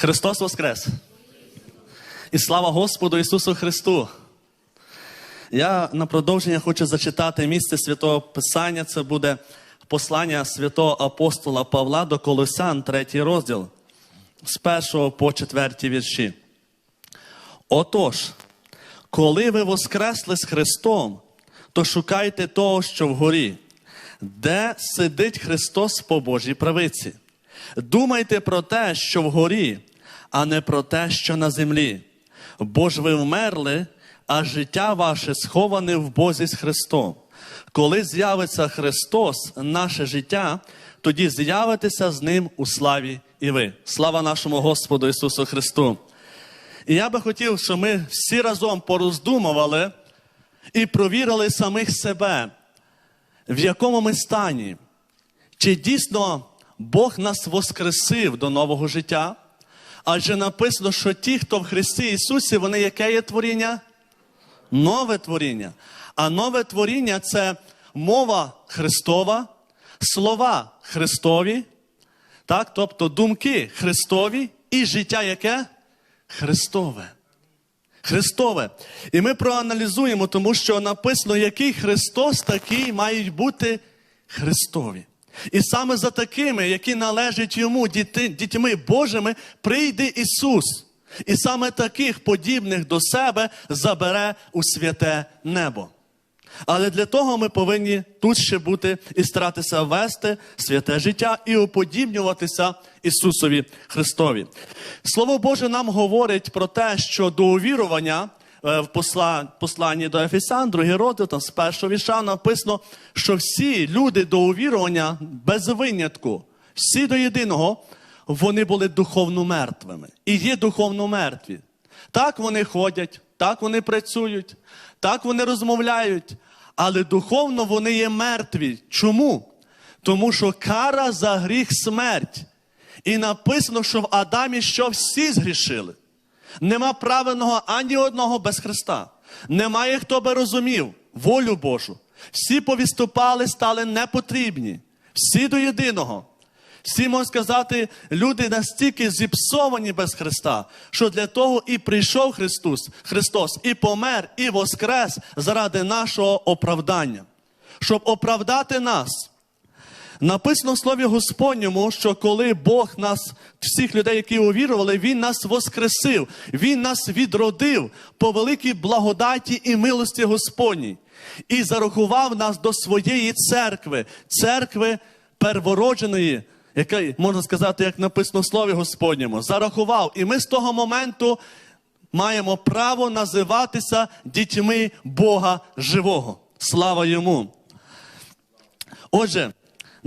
Христос Воскрес! І слава Господу Ісусу Христу! Я на продовження хочу зачитати місце Святого Писання. Це буде послання святого апостола Павла до Колосян, третій розділ, з першого по четверті вірші. Отож, коли ви воскресли з Христом, то шукайте того, що вгорі, де сидить Христос по Божій правиці. Думайте про те, що вгорі, а не про те, що на землі. Бо ж ви вмерли, а життя ваше сховане в Бозі з Христом. Коли з'явиться Христос, наше життя, тоді з'явитеся з Ним у славі і ви. Слава нашому Господу Ісусу Христу! І я би хотів, щоб ми всі разом пороздумували і провірили самих себе, в якому ми стані. Чи дійсно Бог нас воскресив до нового життя? Адже написано, що ті, хто в Христі Ісусі, вони яке є творіння? Нове творіння. А нове творіння це мова Христова, слова Христові, так? тобто думки Христові і життя яке? Христове. Христове. І ми проаналізуємо, тому що написано, який Христос, такий мають бути Христові. І саме за такими, які належать йому, діти, дітьми Божими, прийде Ісус. І саме таких подібних до себе забере у святе небо. Але для того ми повинні тут ще бути і старатися вести святе життя і уподібнюватися Ісусові Христові. Слово Боже нам говорить про те, що до увірування в посланні до Ефесян, другий розділ, там з першого віша написано, що всі люди до увірування без винятку, всі до єдиного, вони були духовно мертвими і є духовно мертві. Так вони ходять, так вони працюють, так вони розмовляють, але духовно вони є мертві. Чому? Тому що кара за гріх смерть. І написано, що в Адамі що всі згрішили. Нема правильного ані одного без Христа. Немає, хто би розумів волю Божу. Всі повіступали, стали непотрібні. Всі до єдиного. Всі, можна сказати, люди настільки зіпсовані без Христа, що для того і прийшов Христос, Христос, і помер, і воскрес заради нашого оправдання, щоб оправдати нас. Написано в Слові Господньому, що коли Бог нас, всіх людей, які увірували, Він нас воскресив, Він нас відродив по великій благодаті і милості Господній, і зарахував нас до своєї церкви, церкви первородженої, яка, можна сказати, як написано в Слові Господньому, зарахував. І ми з того моменту маємо право називатися дітьми Бога живого. Слава йому! Отже,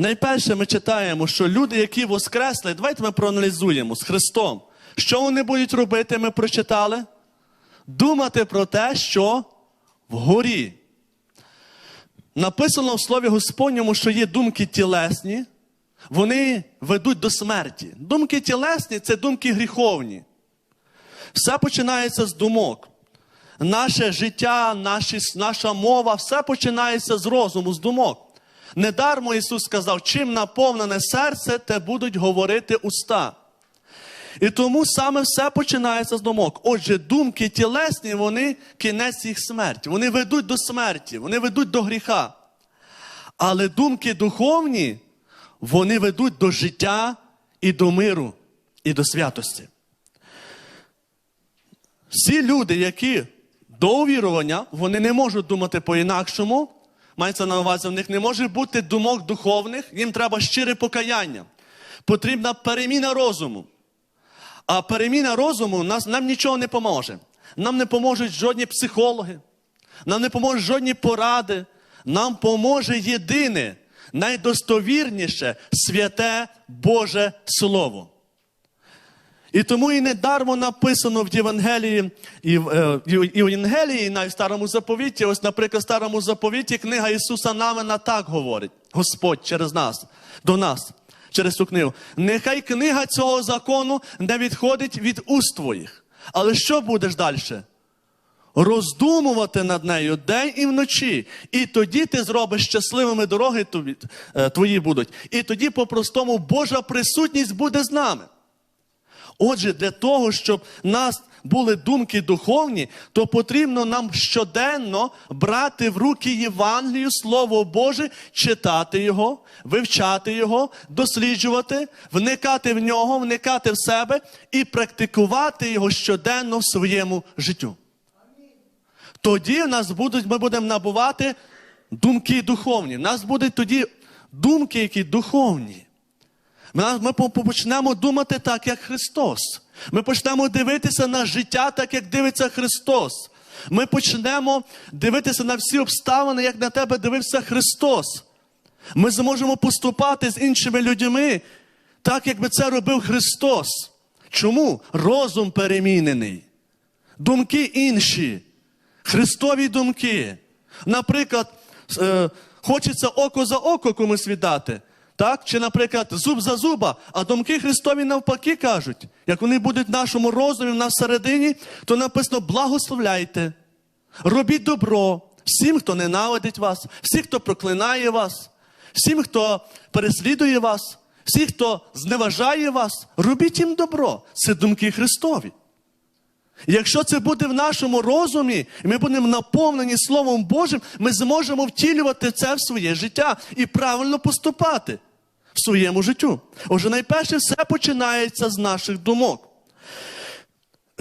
найперше ми читаємо, що люди, які воскресли, давайте ми проаналізуємо з Христом. Що вони будуть робити, ми прочитали? Думати про те, що вгорі. Написано в Слові Господньому, що є думки тілесні, вони ведуть до смерті. Думки тілесні це думки гріховні. Все починається з думок. Наше життя, наші, наша мова, все починається з розуму, з думок. Недармо Ісус сказав, чим наповнене серце, те будуть говорити уста. І тому саме все починається з думок. Отже, думки тілесні, вони кінець їх смерті. Вони ведуть до смерті, вони ведуть до гріха. Але думки духовні, вони ведуть до життя і до миру, і до святості. Всі люди, які до увірування, вони не можуть думати по-інакшому. Мається на увазі, в них не може бути думок духовних, їм треба щире покаяння. Потрібна переміна розуму. А переміна розуму нас, нам нічого не поможе. Нам не поможуть жодні психологи, нам не поможуть жодні поради. Нам поможе єдине, найдостовірніше святе Боже Слово. І тому і недармо написано в Євангелії, е, і в Євангелії, і на старому заповіті, ось, наприклад, в старому заповіті книга Ісуса Навина так говорить, Господь через нас, до нас, через цю книгу. Нехай книга цього закону не відходить від уст твоїх. Але що будеш далі? Роздумувати над нею день і вночі. І тоді ти зробиш щасливими дороги е, твої будуть. І тоді, по-простому, Божа присутність буде з нами. Отже, для того, щоб в нас були думки духовні, то потрібно нам щоденно брати в руки Євангелію, Слово Боже, читати його, вивчати його, досліджувати, вникати в нього, вникати в себе і практикувати його щоденно в своєму життю. Тоді в нас будуть, ми будемо набувати думки духовні. У нас будуть тоді думки, які духовні. Ми, почнемо думати так, як Христос. Ми почнемо дивитися на життя так, як дивиться Христос. Ми почнемо дивитися на всі обставини, як на тебе дивився Христос. Ми зможемо поступати з іншими людьми, так, як би це робив Христос. Чому? Розум перемінений, думки інші, Христові думки. Наприклад, е, хочеться око за око комусь віддати. Так? Чи, наприклад, зуб за зуба, а думки Христові навпаки кажуть, як вони будуть в нашому розумі, в нас всередині, то написано благословляйте, робіть добро всім, хто ненавидить вас, всім, хто проклинає вас, всім, хто переслідує вас, всім, хто зневажає вас, робіть їм добро. Це думки Христові. Якщо це буде в нашому розумі, і ми будемо наповнені Словом Божим, ми зможемо втілювати це в своє життя і правильно поступати в своєму життю. Отже, найперше все починається з наших думок.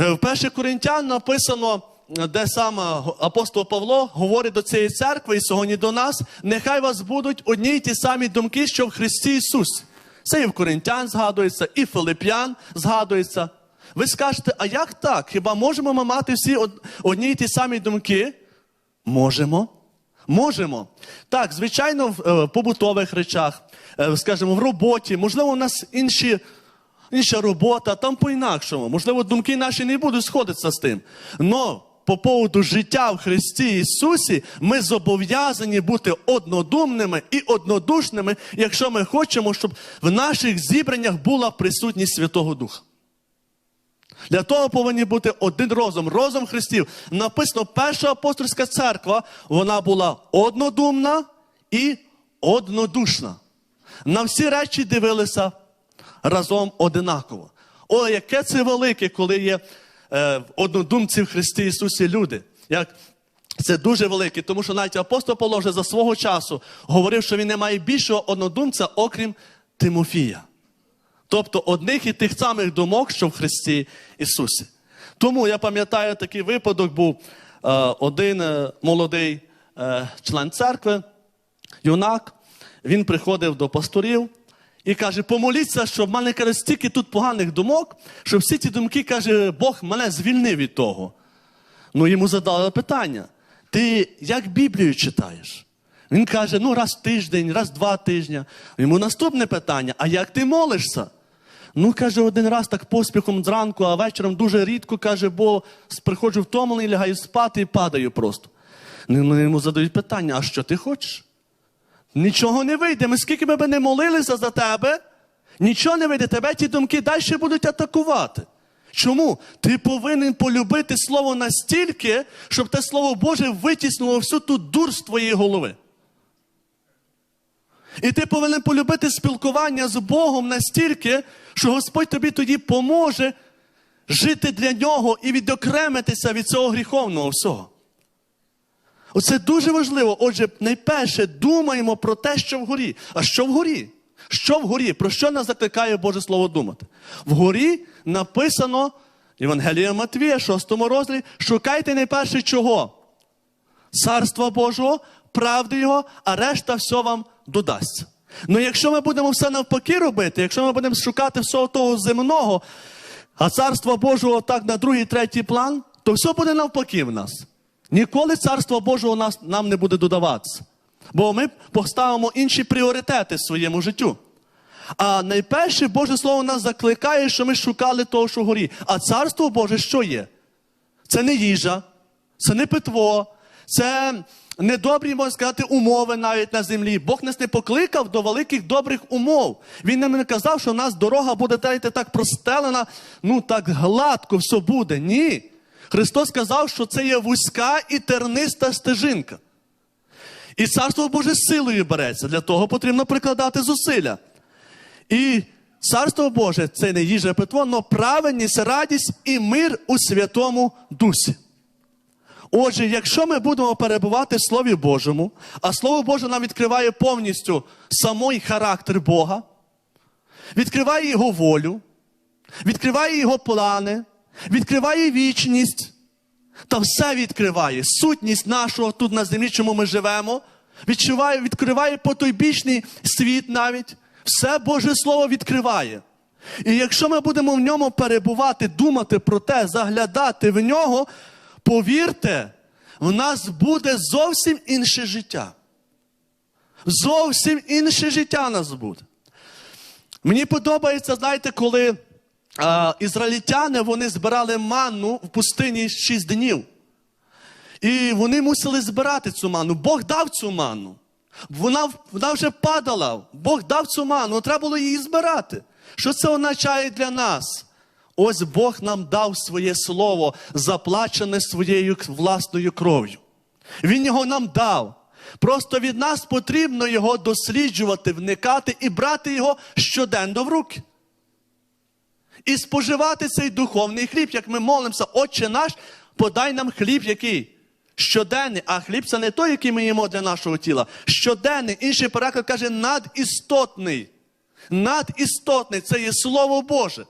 Е, В 1 Коринтян написано, е, де саме апостол Павло говорить до цієї церкви і сьогодні до нас, нехай вас будуть одні й ті самі думки, що в Христі Ісусі. Це і в Коринтян згадується, і Филип'ян згадується. Ви скажете, а як так? Хіба можемо ми мати всі одні й ті самі думки? Можемо. Можемо. Так, звичайно, в е, побутових речах, е, скажімо, в роботі, можливо, у нас інші, інша робота, там по-інакшому. Можливо, думки наші не будуть сходитися з тим. Но по поводу життя в Христі Ісусі ми зобов'язані бути однодумними і однодушними, якщо ми хочемо, щоб в наших зібраннях була присутність Святого Духа. Для того повинні бути один розум, розум Христів. Написано, перша апостольська церква, вона була однодумна і однодушна. На всі речі дивилися разом одинаково. О, яке це велике, коли є е, однодумці в Христі Ісусі люди. Як це дуже велике, тому що навіть апостол Павло вже за свого часу говорив, що він не має більшого однодумця, окрім Тимофія. Тобто одних і тих самих думок, що в Христі Ісусі. Тому я пам'ятаю, такий випадок був е, один е, молодий е, член церкви, юнак, він приходив до пасторів і каже: помоліться, щоб в мене каже, стільки тут поганих думок, що всі ці думки, каже, Бог мене звільнив від того. Ну йому задали питання: ти як Біблію читаєш? Він каже: ну раз в тиждень, раз в два тижні. Йому наступне питання: а як ти молишся? Ну, каже, один раз так поспіхом зранку, а вечором дуже рідко, каже, бо приходжу втомлений, лягаю спати і падаю просто. Ну, Йому задають питання: а що ти хочеш? Нічого не вийде. Ми скільки би не молилися за тебе, нічого не вийде. Тебе ті думки далі будуть атакувати. Чому? Ти повинен полюбити слово настільки, щоб те слово Боже витіснило всю ту дур з твоєї голови. І ти повинен полюбити спілкування з Богом настільки, що Господь тобі тоді поможе жити для нього і відокремитися від цього гріховного всього. Оце дуже важливо. Отже, найперше думаємо про те, що вгорі. А що вгорі? Що вгорі? Про що нас закликає Боже Слово думати? Вгорі написано Євангелія Матвія, 6 розділі, шукайте найперше чого? Царства Божого, правди Його, а решта все вам додасться. Ну якщо ми будемо все навпаки робити, якщо ми будемо шукати всього того земного, а царства Божого так на другий, третій план, то все буде навпаки в нас. Ніколи царство Божого нас, нам не буде додаватися. Бо ми поставимо інші пріоритети в своєму життю. А найперше Боже Слово нас закликає, що ми шукали того, що горі. А царство Боже що є? Це не їжа, це не питво, це не добрі, можна сказати, умови навіть на землі. Бог нас не покликав до великих добрих умов. Він нам не казав, що в нас дорога буде так простелена, ну так гладко все буде. Ні. Христос сказав, що це є вузька і терниста стежинка. І царство Боже силою береться. Для того потрібно прикладати зусилля. І Царство Боже це не їжа питво, но праведність, радість і мир у Святому Дусі. Отже, якщо ми будемо перебувати в Слові Божому, а Слово Боже нам відкриває повністю самий характер Бога, відкриває Його волю, відкриває Його плани, відкриває вічність, та все відкриває. Сутність нашого тут на землі, чому ми живемо, відчуває, відкриває потойбічний світ навіть. Все Боже Слово відкриває. І якщо ми будемо в ньому перебувати, думати про те, заглядати в нього, повірте, в нас буде зовсім інше життя. Зовсім інше життя в нас буде. Мені подобається, знаєте, коли а, ізраїльтяни вони збирали манну в пустині 6 днів. І вони мусили збирати цю ману. Бог дав цю ману. Вона, вона вже падала. Бог дав цю ману, треба було її збирати. Що це означає для нас? Ось Бог нам дав своє слово, заплачене своєю власною кров'ю. Він його нам дав. Просто від нас потрібно його досліджувати, вникати і брати його щоденно в руки. І споживати цей духовний хліб, як ми молимося, Отче наш, подай нам хліб який? Щоденний, а хліб це не той, який ми їмо для нашого тіла. Щоденний, інший переклад каже, надістотний. Надістотний це є Слово Боже.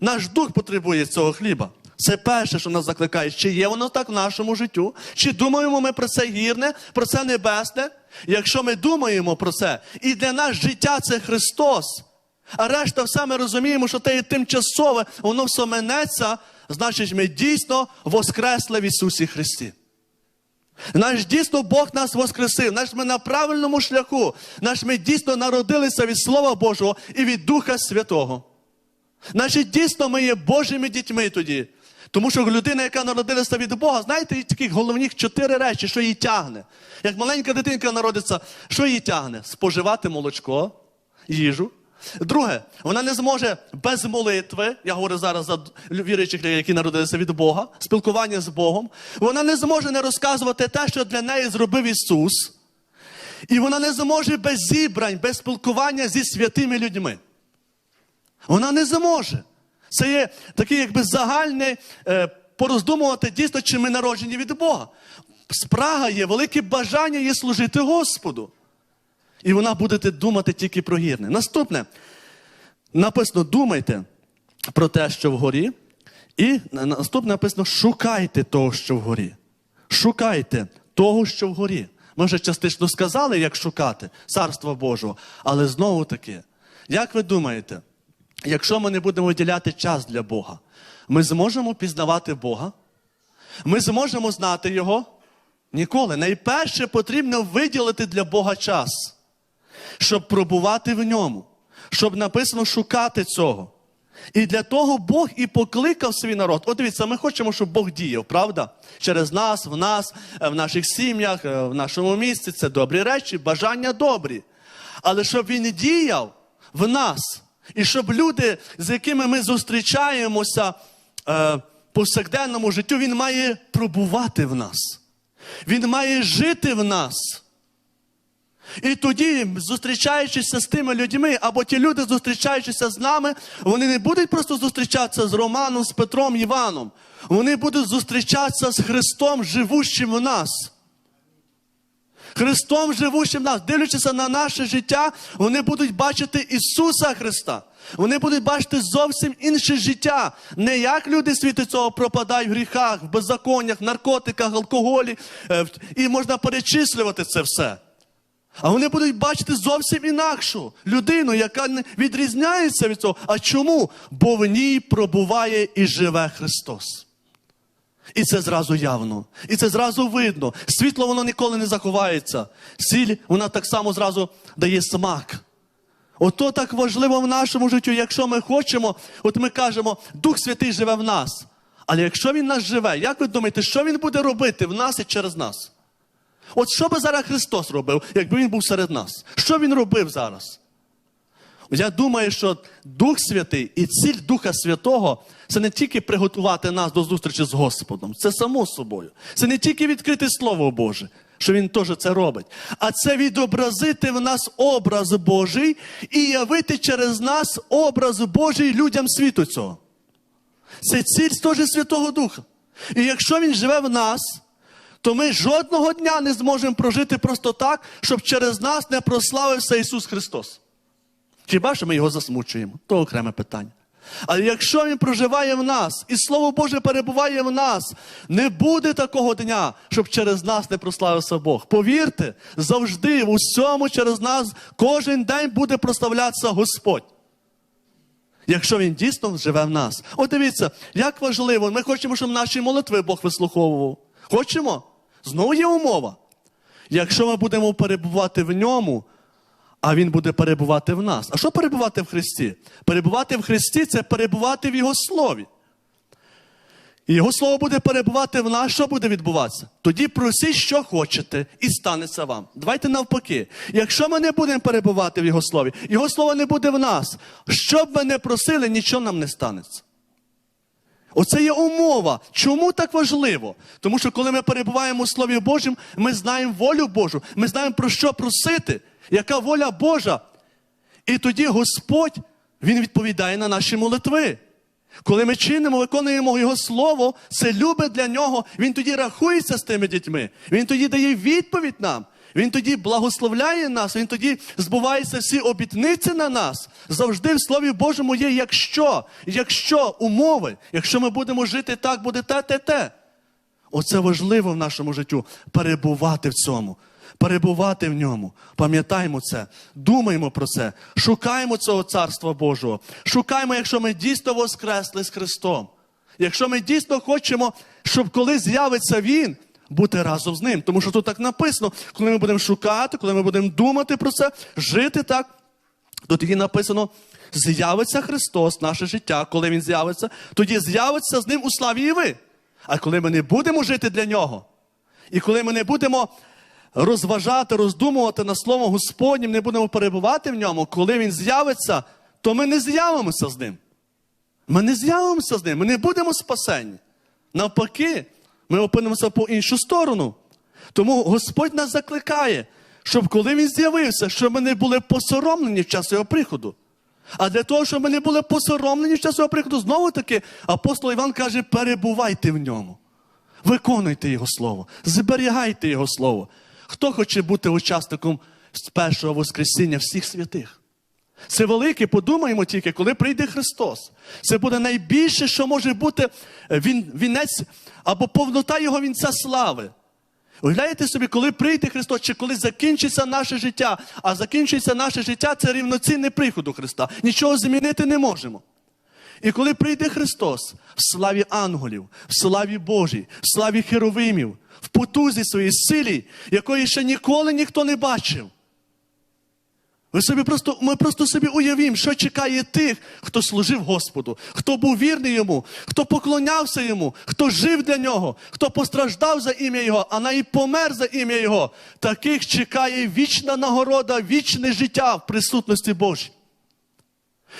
Наш дух потребує цього хліба. Це перше, що нас закликає. Чи є воно так в нашому життю? Чи думаємо ми про це гірне, про це небесне? Якщо ми думаємо про це, і для нас життя це Христос, а решта все ми розуміємо, що те є тимчасове, воно все минеться, значить, ми дійсно воскресли в Ісусі Христі. Наш дійсно Бог нас воскресив, наш ми на правильному шляху, наш ми дійсно народилися від Слова Божого і від Духа Святого. Значить, дійсно ми є Божими дітьми тоді. Тому що людина, яка народилася від Бога, знаєте, таких головних чотири речі, що її тягне. Як маленька дитинка народиться, що її тягне? Споживати молочко, їжу. Друге, вона не зможе без молитви, я говорю зараз за віруючих які народилися від Бога, спілкування з Богом. Вона не зможе не розказувати те, що для неї зробив Ісус. І вона не зможе без зібрань, без спілкування зі святими людьми. Вона не зможе. Це є таке, якби загальне е, пороздумувати дійсно, чи ми народжені від Бога. Спрага є, велике бажання є служити Господу. І вона буде думати тільки про гірне. Наступне, написано, думайте про те, що вгорі. І наступне написано: шукайте того, що вгорі. Шукайте того, що вгорі. Ми вже частично сказали, як шукати Царства Божого. Але знову таки, як ви думаєте, якщо ми не будемо виділяти час для Бога, ми зможемо пізнавати Бога? Ми зможемо знати Його? Ніколи. Найперше потрібно виділити для Бога час, щоб пробувати в ньому, щоб написано шукати цього. І для того Бог і покликав свій народ. От дивіться, ми хочемо, щоб Бог діяв, правда? Через нас, в нас, е, в наших сім'ях, е, в нашому місті. Це добрі речі, бажання добрі. Але щоб він діяв в нас, і щоб люди, з якими ми зустрічаємося е, повсякденному життю, він має пробувати в нас. Він має жити в нас. І тоді, зустрічаючися з тими людьми, або ті люди, зустрічаючися з нами, вони не будуть просто зустрічатися з Романом, з Петром, Іваном. Вони будуть зустрічатися з Христом, живущим в нас. Христом живущим нас, дивлячися на наше життя, вони будуть бачити Ісуса Христа. Вони будуть бачити зовсім інше життя. Не як люди світу цього пропадають в гріхах, в беззаконнях, наркотиках, алкоголі. е, І можна перечислювати це все. А вони будуть бачити зовсім інакшу людину, яка не відрізняється від цього. А чому? Бо в ній пробуває і живе Христос. І це зразу явно. І це зразу видно. Світло воно ніколи не заховається. Сіль, вона так само зразу дає смак. Ото так важливо в нашому житті, якщо ми хочемо, от ми кажемо, Дух Святий живе в нас. Але якщо Він нас живе, як ви думаєте, що Він буде робити в нас і через нас? От що би зараз Христос робив, якби Він був серед нас? Що Він робив зараз? Я думаю, що Дух Святий і ціль Духа Святого це не тільки приготувати нас до зустрічі з Господом, це само собою. Це не тільки відкрити Слово Боже, що Він теж це робить. А це відобразити в нас образ Божий і явити через нас образ Божий людям світу цього. Це ціль теж Святого Духа. І якщо Він живе в нас, то ми жодного дня не зможемо прожити просто так, щоб через нас не прославився Ісус Христос. Хіба що ми його засмучуємо? То окреме питання. Але якщо Він проживає в нас, і Слово Боже перебуває в нас, не буде такого дня, щоб через нас не прославився Бог. Повірте, завжди в усьому через нас кожен день буде прославлятися Господь. Якщо він дійсно живе в нас. От дивіться, як важливо, ми хочемо, щоб наші молитви Бог вислуховував. Хочемо? Знову є умова. Якщо ми будемо перебувати в ньому, а Він буде перебувати в нас. А що перебувати в Христі? Перебувати в Христі це перебувати в Його Слові. І Його Слово буде перебувати в нас, що буде відбуватися? Тоді просіть, що хочете, і станеться вам. Давайте навпаки. Якщо ми не будемо перебувати в Його Слові, Його Слово не буде в нас, що б ми не просили, нічого нам не станеться. Оце є умова. Чому так важливо? Тому що коли ми перебуваємо у Слові Божому, ми знаємо волю Божу, ми знаємо про що просити, яка воля Божа. І тоді Господь Він відповідає на наші молитви. Коли ми чинимо, виконуємо Його Слово, це любить для нього, Він тоді рахується з тими дітьми. Він тоді дає відповідь нам. Він тоді благословляє нас, він тоді збуваються всі обітниці на нас. Завжди в Слові Божому є якщо, якщо умови, якщо ми будемо жити так, буде те, те, те. Оце важливо в нашому життю перебувати в цьому, перебувати в ньому. Пам'ятаємо це, думаємо про це, шукаємо цього Царства Божого. Шукаємо, якщо ми дійсно воскресли з Христом. Якщо ми дійсно хочемо, щоб коли з'явиться Він, бути разом з ним. Тому що тут так написано, коли ми будемо шукати, коли ми будемо думати про це, жити так, то тоді написано: з'явиться Христос, наше життя, коли Він з'явиться, тоді з'явиться з ним у славі і ви. А коли ми не будемо жити для нього, і коли ми не будемо розважати, роздумувати на слово Господнім, не будемо перебувати в ньому, коли Він з'явиться, то ми не з'явимося з ним. Ми не з'явимося з ним, ми не будемо спасені. Навпаки, ми опинимося по іншу сторону. Тому Господь нас закликає, щоб коли Він з'явився, щоб ми не були посоромлені в час його приходу. А для того, щоб ми не були посоромлені в час його приходу, знову таки апостол Іван каже: перебувайте в ньому, виконуйте Його Слово, зберігайте Його Слово. Хто хоче бути учасником з першого Воскресіння всіх святих? Це велике, подумаємо тільки, коли прийде Христос. Це буде найбільше, що може бути він, вінець або повнота Його вінця слави. Уявляєте собі, коли прийде Христос, чи коли закінчиться наше життя, а закінчується наше життя це рівноцінний приходу Христа. Нічого змінити не можемо. І коли прийде Христос в славі ангелів, в славі Божій, в славі херовимів, в потузі своїй силі, якої ще ніколи ніхто не бачив. Ви собі просто, Ми просто собі уявімо, що чекає тих, хто служив Господу, хто був вірний йому, хто поклонявся йому, хто жив для нього, хто постраждав за ім'я Його, а навіть помер за ім'я Його. Таких чекає вічна нагорода, вічне життя в присутності Божій.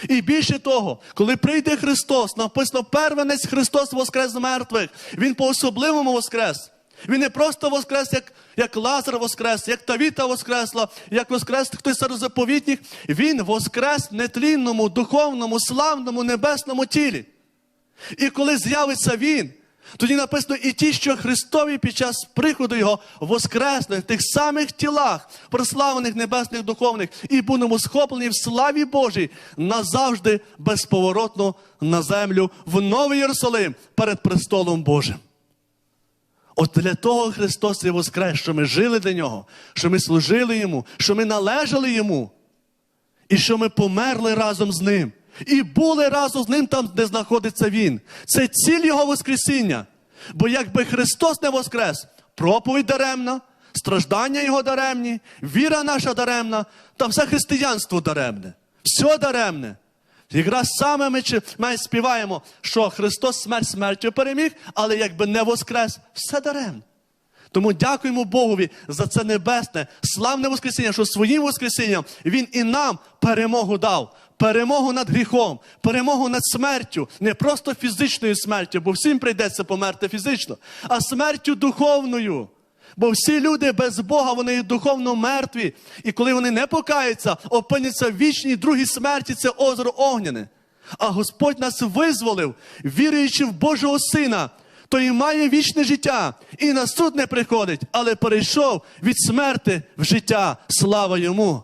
І більше того, коли прийде Христос, написано первенець Христос воскрес з мертвих, Він по-особливому воскрес. Він не просто воскрес, як як Лазар воскрес, як Тавіта воскресла, як воскрес хтось заповітніх. Він воскрес нетлінному, духовному, славному, небесному тілі. І коли з'явиться Він, тоді написано і ті, що Христові під час приходу Його воскресли в тих самих тілах, прославлених небесних духовних, і будемо схоплені в славі Божій назавжди безповоротно на землю в Новий Єрусалим перед престолом Божим. От для того Христос і воскрес, що ми жили для Нього, що ми служили Йому, що ми належали Йому, і що ми померли разом з Ним. І були разом з Ним там, де знаходиться Він. Це ціль Його Воскресіння. Бо якби Христос не воскрес, проповідь даремна, страждання Його даремні, віра наша даремна, та все християнство даремне. Все даремне. Якраз саме ми, ми співаємо, що Христос смерть смертю переміг, але якби не воскрес, все даремно. Тому дякуємо Богові за це небесне, славне Воскресіння, що своїм Воскресінням Він і нам перемогу дав. Перемогу над гріхом, перемогу над смертю, не просто фізичною смертю, бо всім прийдеться померти фізично, а смертю духовною. Бо всі люди без Бога, вони духовно мертві. І коли вони не покаються, опиняться в вічній другій смерті, це озеро Огняне. А Господь нас визволив, віруючи в Божого Сина, то і має вічне життя, і на суд не приходить, але перейшов від смерти в життя. Слава йому!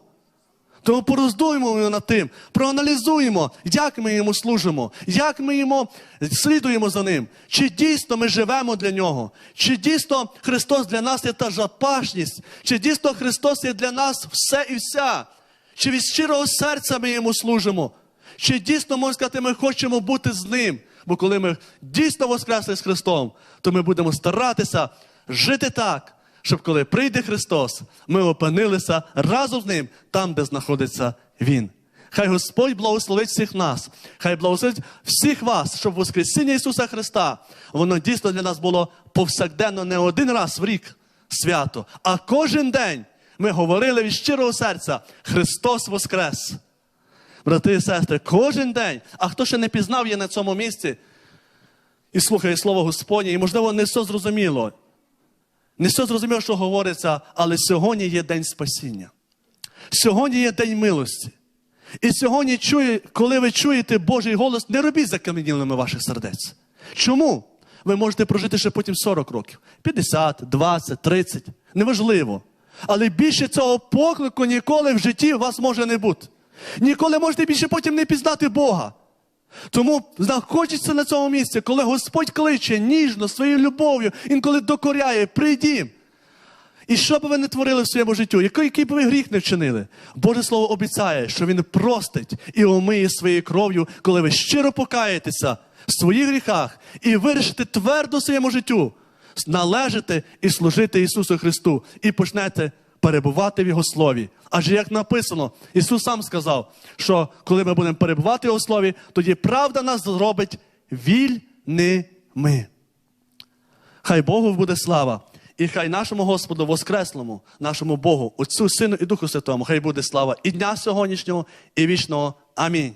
Тому пороздуємо над тим, проаналізуємо, як ми йому служимо, як ми йому слідуємо за ним, чи дійсно ми живемо для нього, чи дійсно Христос для нас є та запашність, чи дійсно Христос є для нас все і вся, чи від щирого серця ми йому служимо, чи дійсно, можна сказати, ми хочемо бути з ним. Бо коли ми дійсно воскресли з Христом, то ми будемо старатися жити так, щоб коли прийде Христос, ми опинилися разом з Ним там, де знаходиться Він. Хай Господь благословить всіх нас, хай благословить всіх вас, щоб Воскресіння Ісуса Христа, воно дійсно для нас було повсякденно не один раз в рік свято, а кожен день ми говорили від щирого серця: Христос Воскрес! Брати і сестри, кожен день, а хто ще не пізнав є на цьому місці і слухає Слово Господнє, і, можливо, не все зрозуміло. Не все зрозуміло, що говориться, але сьогодні є день спасіння. Сьогодні є день милості. І сьогодні, чує, коли ви чуєте Божий голос, не робіть закам'янілими ваших сердець. Чому? Ви можете прожити ще потім 40 років, 50, 20, 30, неважливо. Але більше цього поклику ніколи в житті у вас може не бути. Ніколи можете більше потім не пізнати Бога. Тому знаходиться на цьому місці, коли Господь кличе ніжно, своєю любов'ю, інколи докоряє, прийдім. І що б ви не творили в своєму житті, який, який б ви гріх не вчинили, Боже Слово обіцяє, що Він простить і омиє своєю кров'ю, коли ви щиро покаєтеся в своїх гріхах і вирішите твердо своєму життю належати і служити Ісусу Христу, і почнете перебувати в Його Слові. Адже як написано, Ісус сам сказав, що коли ми будемо перебувати в Його Слові, тоді правда нас зробить вільними. Хай Богу буде слава. І хай нашому Господу Воскреслому, нашому Богу, Отцю, Сину і Духу Святому, хай буде слава і дня сьогоднішнього, і вічного. Амінь.